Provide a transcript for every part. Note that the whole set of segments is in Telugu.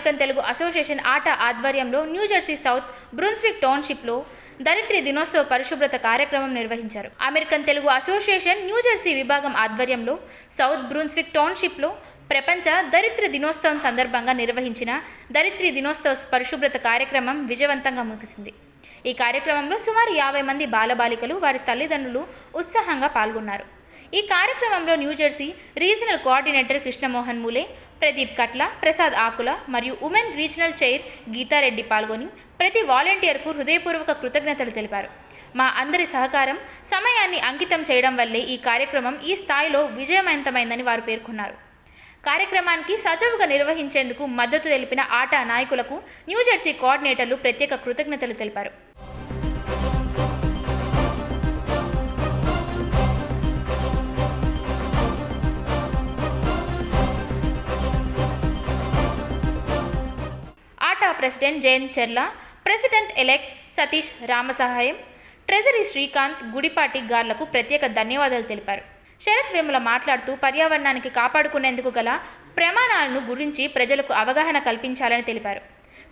అమెరికన్ తెలుగు అసోసియేషన్ ఆట ఆధ్వర్యంలో న్యూజెర్సీ సౌత్ బ్రున్స్విక్ టౌన్షిప్లో దరిద్రి దినోత్సవ పరిశుభ్రత కార్యక్రమం నిర్వహించారు. అమెరికన్ తెలుగు అసోసియేషన్ న్యూజెర్సీ విభాగం ఆధ్వర్యంలో సౌత్ బ్రూన్స్విక్ టౌన్షిప్లో ప్రపంచ దరిద్ర దినోత్సవం సందర్భంగా నిర్వహించిన దరిద్రి దినోత్సవ పరిశుభ్రత కార్యక్రమం విజయవంతంగా ముగిసింది. ఈ కార్యక్రమంలో సుమారు యాభై మంది బాలబాలికలు వారి తల్లిదండ్రులు ఉత్సాహంగా పాల్గొన్నారు. ఈ కార్యక్రమంలో New Jersey regional coordinator Krishnamohan Mule Pradeep Katla Prasad Akula మరియు ఉమెన్ రీజనల్ చైర్ గీతారెడ్డి పాల్గొని ప్రతి వాలంటీర్కు హృదయపూర్వక కృతజ్ఞతలు తెలిపారు. మా అందరి సహకారం సమయాన్ని అంకితం చేయడం వల్లే ఈ కార్యక్రమం ఈ స్థాయిలో విజయవంతమైందని వారు పేర్కొన్నారు. కార్యక్రమానికి సజావుగా నిర్వహించేందుకు మద్దతు తెలిపిన ఆట నాయకులకు న్యూజెర్సీ కోఆర్డినేటర్లు ప్రత్యేక కృతజ్ఞతలు తెలిపారు. President Jayant Cherla president elect Satish Ramasahayam treasury Srikanth Gudipati గార్లకు ప్రత్యేక ధన్యవాదాలు తెలిపారు. శరత్ వేముల మాట్లాడుతూ పర్యావరణానికి కాపాడుకునేందుకు గల ప్రమాణాలను గురించి ప్రజలకు అవగాహన కల్పించాలని తెలిపారు.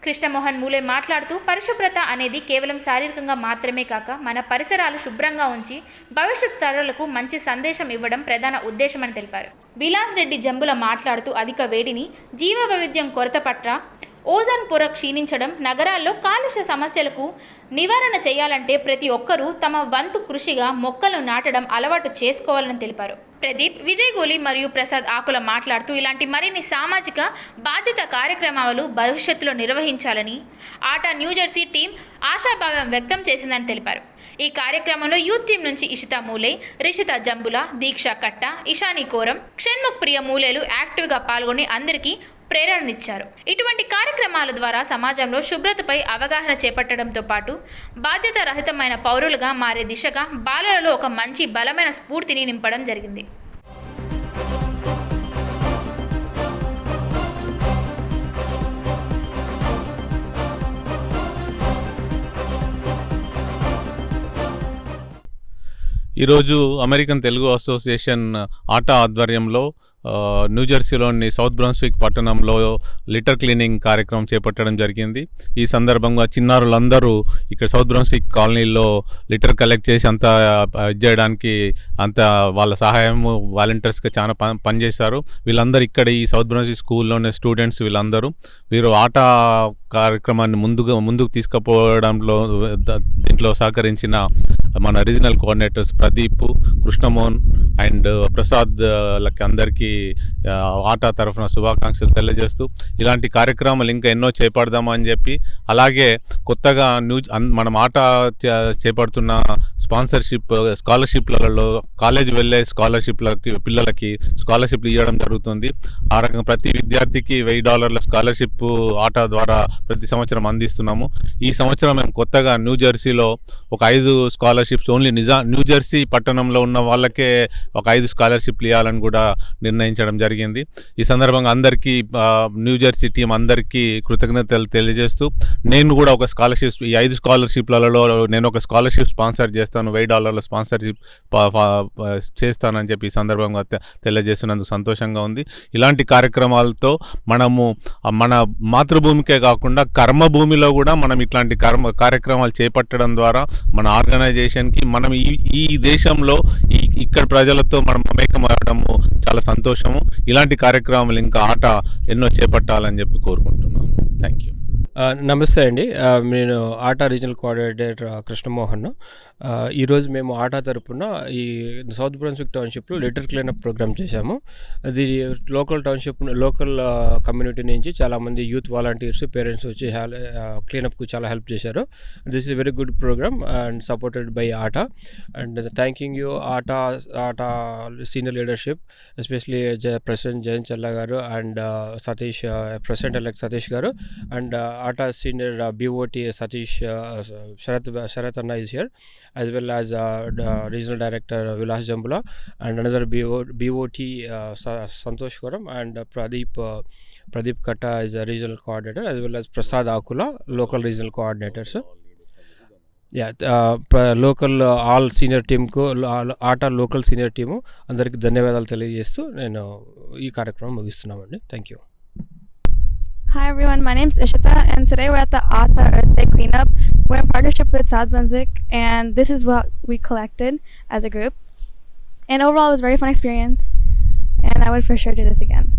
కృష్ణమోహన్ మూలే మాట్లాడుతూ పరిశుభ్రత అనేది కేవలం శారీరకంగా మాత్రమే కాక మన పరిసరాలు శుభ్రంగా ఉంచి భవిష్యత్ తరాలకు మంచి సందేశం ఇవ్వడం ప్రధాన ఉద్దేశమని తెలిపారు. విలాస్ రెడ్డి జంబుల మాట్లాడుతూ అధిక వేడిని జీవ వైవిధ్యం కొరత పట్ల ఓజోన్ పొర క్షీణించడం నగరాల్లో కాలుష్య సమస్యలకు నివారణ చేయాలంటే ప్రతి ఒక్కరూ తమ వంతు కృషిగా మొక్కలు నాటడం అలవాటు చేసుకోవాలని తెలిపారు. ప్రదీప్ విజయ్ గోలి మరియు ప్రసాద్ ఆకుల మాట్లాడుతూ ఇలాంటి మరిన్ని సామాజిక బాధ్యత కార్యక్రమాలు భవిష్యత్తులో నిర్వహించాలని ఆట న్యూజెర్సీ టీం ఆశాభావం వ్యక్తం చేసిందని తెలిపారు. ఈ కార్యక్రమంలో యూత్ టీం నుంచి ఇషితా మూలే రిషిత జంబుల దీక్ష కట్ట ఇషాని కోరం క్షణ్ముఖ్ ప్రియ మూలేలు యాక్టివ్గా పాల్గొని అందరికీ ప్రేరణనిచ్చారు. ఇటువంటి కార్యక్రమాల ద్వారా సమాజంలో శుభ్రతపై అవగాహన చేపట్టడంతో పాటు బాధ్యత రహితమైన పౌరులుగా మారే దిశగా బాలలలో ఒక మంచి బలమైన స్ఫూర్తిని నింపడం జరిగింది. ఈరోజు అమెరికన్ తెలుగు అసోసియేషన్ ఆటా ఆధ్వర్యంలో న్యూజెర్సీలోని సౌత్ బ్రాన్స్విక్ పట్టణంలో లిటర్ క్లీనింగ్ కార్యక్రమం చేపట్టడం జరిగింది. ఈ సందర్భంగా చిన్నారులందరూ ఇక్కడ సౌత్ బ్రాన్స్విక్ కాలనీలో లిటర్ కలెక్ట్ చేసి అంతా ఇది చేయడానికి అంత వాళ్ళ సహాయము వాలంటీర్స్గా చాలా పని పనిచేశారు. వీళ్ళందరూ ఇక్కడ ఈ సౌత్ బ్రాన్స్విక్ స్కూల్లోనే స్టూడెంట్స్ వీళ్ళందరూ. వీరు ఆట కార్యక్రమాన్ని ముందుగా ముందుకు తీసుకుపోవడంలో దీంట్లో సహకరించిన మన regional coordinators Pradeep Krishnamohan and Prasad లకి అందరికీ ఆటా తరఫున శుభాకాంక్షలు తెలియజేస్తూ ఇలాంటి కార్యక్రమాలు ఇంకా ఎన్నో చేపడదామని చెప్పి అలాగే కొత్తగా న్యూ అన్- మనం ఆట చేపడుతున్న స్పాన్సర్షిప్ స్కాలర్షిప్లలో కాలేజ్ వెళ్ళే స్కాలర్షిప్లకి పిల్లలకి స్కాలర్షిప్లు ఇవ్వడం జరుగుతుంది. ఆ రకంగా ప్రతి విద్యార్థికి వెయ్యి డాలర్ల స్కాలర్షిప్ ఆటా ద్వారా ప్రతి సంవత్సరం అందిస్తున్నాము. ఈ సంవత్సరం మేము కొత్తగా న్యూ జెర్సీలో ఒక ఐదు స్కాలర్షిప్స్ ఓన్లీ నిజా న్యూ జెర్సీ పట్టణంలో ఉన్న వాళ్ళకే ఒక ఐదు స్కాలర్షిప్లు ఇవ్వాలని కూడా నిర్ణయించడం జరిగింది. ఈ సందర్భంగా అందరికీ న్యూ జెర్సీ టీం అందరికీ కృతజ్ఞతలు తెలియజేస్తూ నేను కూడా ఒక స్కాలర్షిప్ ఈ ఐదు స్కాలర్షిప్లలో నేను ఒక స్కాలర్షిప్ స్పాన్సర్ చేస్తాను. వెయ్యి డాలర్ల స్పాన్సర్షిప్ చేస్తానని చెప్పి ఈ సందర్భంగా తెలియజేస్తున్నందుకు సంతోషంగా ఉంది. ఇలాంటి కార్యక్రమాలతో మనము మన మాతృభూమికే కాకుండా కర్మభూమిలో కూడా మనం ఇట్లాంటి కర్మ కార్యక్రమాలు చేపట్టడం ద్వారా మన ఆర్గనైజేషన్కి మనం ఈ ఈ దేశంలో ఈ ఇక్కడ ప్రజలతో మనం మమేకమవడము చాలా సంతోషము. ఇలాంటి కార్యక్రమాలు ఇంకా ఆట ఎన్నో చేపట్టాలని చెప్పి కోరుకుంటున్నాను. థ్యాంక్ యూ నమస్తే అండి. నేను ఆటా రీజనల్ కోఆర్డినేటర్ కృష్ణమోహన్ ఈరోజు మేము ఆటా తరపున ఈ సౌత్ బ్రాన్స్విక్ టౌన్షిప్లో లిటర్ క్లీనప్ ప్రోగ్రామ్ చేశాము. అది లోకల్ టౌన్షిప్ లోకల్ కమ్యూనిటీ నుంచి చాలామంది యూత్ వాలంటీర్స్ పేరెంట్స్ వచ్చి క్లీనప్కు చాలా హెల్ప్ చేశారు. This is very good program and supported by ATA. And thanking you ATA ATA senior leadership especially జ president Jayant Challa garu and Satish president elect Satish garu. And ATA senior BOT Satish Sharath Sharath అన్న is here as well as regional director Vilas Jambula and another B O BOT Santosh Kuram and Pradeep Pradeep Katta as a regional coordinator as well as Prasad Akula local regional coordinators local all senior టీమ్కు ఆట లోకల్ సీనియర్ టీము అందరికీ ధన్యవాదాలు తెలియజేస్తూ నేను ఈ కార్యక్రమం ముగిస్తున్నామండి. Thank you Hi everyone, my name is Ishita and today we're at the Ata Earth Day Cleanup. We're in partnership with South Brunswick and this is what we collected as a group. And overall it was a very fun experience and I would for sure do this again.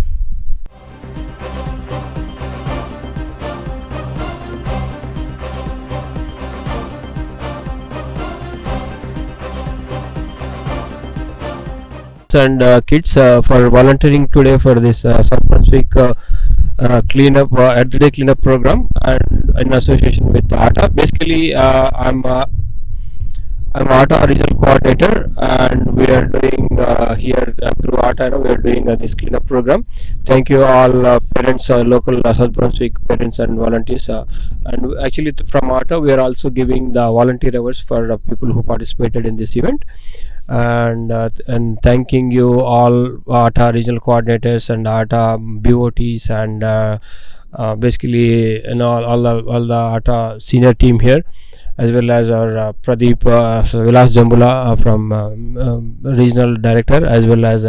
and uh, kids uh, for volunteering today for this uh, South Brunswick uh, cleanup uh, Earth Day cleanup program and in association with ATA. Basically, uh, I'm uh, I'm ATA regional coordinator and we are doing uh, here uh, through ATA. We are doing uh, this cleanup program. Thank you all uh, parents, local South Brunswick parents and volunteers. And actually from ATA, we are also giving the volunteer hours for people who participated in this event and uh, and thanking you all ATA regional coordinators and ATA BOTs and uh, uh, basically know all the all the ATA senior team here as well as our uh, Pradeep uh, Vilas Jambula uh, from um, regional director as well as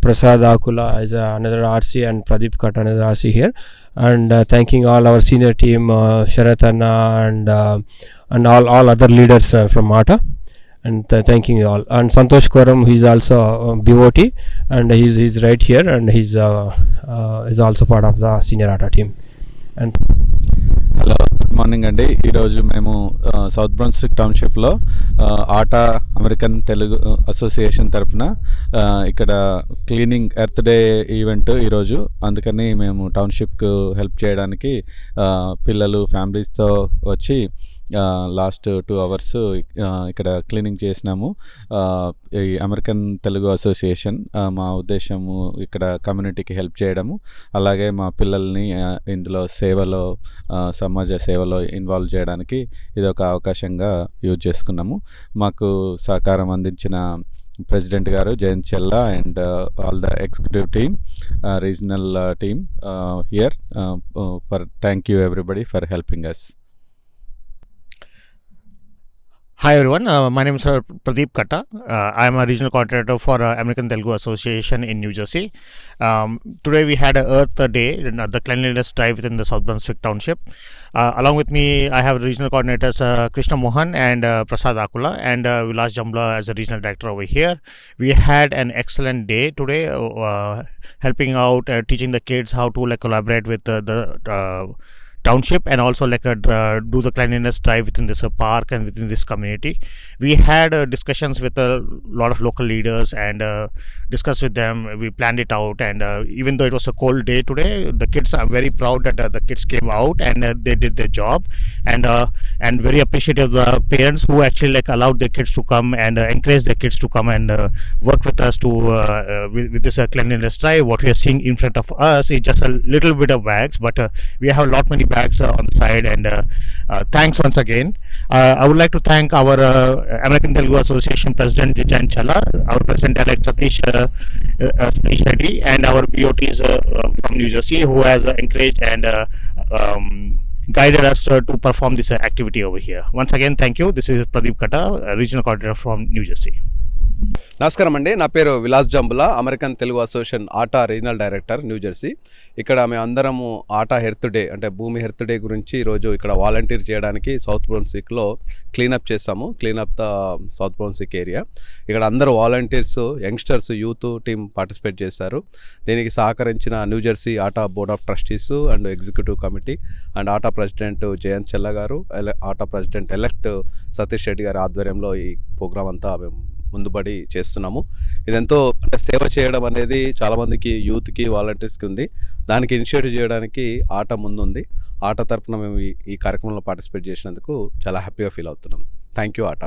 Prasad Akula as another RC and Pradeep Kat another RC here. And thanking all our senior team uh, Sharath Anna and and all all other leaders from ATA and th- thanking you all and santosh koram he's also uh, bot and he's he's right here and he's uh, uh, is also part of the senior ata team and hello good morning అండి ఈరోజు మేము ఆ, సౌత్ బ్రాన్స్విక్ టౌన్షిప్లో ఆ, ఆటా అమెరికన్ తెలుగు అసోసియేషన్ తరపున ఆ, ఇక్కడ క్లీనింగ్ ఎర్త్ డే ఈవెంట్ ఈరోజు అందుకని మేము టౌన్షిప్కు హెల్ప్ చేయడానికి ఆ, పిల్లలు ఫ్యామిలీస్తో వచ్చి లాస్ట్ టూ అవర్స్ ఇక్కడ క్లీనింగ్ చేసినాము. ఈ అమెరికన్ తెలుగు అసోసియేషన్ మా ఉద్దేశము ఇక్కడ కమ్యూనిటీకి హెల్ప్ చేయడము. అలాగే మా పిల్లల్ని ఇందులో సేవలో సమాజ సేవలో ఇన్వాల్వ్ చేయడానికి ఇది ఒక అవకాశంగా యూజ్ చేసుకున్నాము. మాకు సహకారం అందించిన president garu Jayant Chella and all the executive team regional team here for thank you everybody for helping us Hi everyone, uh, my name is uh, Pradeep Katta. Uh, I am a regional coordinator for uh, American Telugu Association in New Jersey. Um, today we had a Earth Day, uh, the cleanliness drive within the South Brunswick Township. Uh, along with me, I have regional coordinators Krishna Mohan and Prasad Akula and Vilas Jambla as a regional director over here. We had an excellent day today, helping out, teaching the kids how to like collaborate with the township and also like uh, uh, do the cleanliness drive within this uh, park and within this community. We had uh, discussions with a lot of local leaders and uh, discussed with them. We planned it out and uh, even though it was a cold day today the kids are very proud that the kids came out and they did their job. And and very appreciative of the parents who actually like allowed their kids to come and encourage their kids to come and work with us to with, with this cleanliness drive. What we are seeing in front of us is just a little bit of bags but we have a lot many bags uh, on the side and uh, uh, thanks once again. I would like to thank our american telugu association president jan chala our president elect satish Satish and our bots from new jersey who has encouraged and um, guided us uh, to perform this activity over here. Once again thank you. This is pradeep kata regional coordinator from new jersey నమస్కారం అండి. నా పేరు Vilas Jambula American Telugu association ATA regional director New Jersey. ఇక్కడ మేము అందరము ఆటా హెర్త్ డే అంటే భూమి హెర్త్ డే గురించి ఈరోజు ఇక్కడ వాలంటీర్ చేయడానికి సౌత్ బ్రౌన్సిక్లో క్లీనప్ చేస్తాము cleanup the south Brunswick area. ఇక్కడ అందరూ volunteers youngsters youth team participate చేశారు. దీనికి సహకరించిన New Jersey ATA board of trustees and executive committee and ATA president Jayant Chella garu ATA president elect Satish Reddy గారి ఆధ్వర్యంలో ఈ ప్రోగ్రామ్ అంతా మేము ముందుబడి చేస్తున్నాము. ఇదెంతో అంటే సేవ చేయడం అనేది చాలామందికి యూత్కి వాలంటీర్స్కి ఉంది. దానికి ఇనిషియేటివ్ చేయడానికి ఆట ముందుంది. ఆట తరపున మేము ఈ- ఈ కార్యక్రమంలో పార్టిసిపేట్ చేసినందుకు చాలా హ్యాపీగా ఫీల్ అవుతున్నాం. థ్యాంక్ యూ ఆట.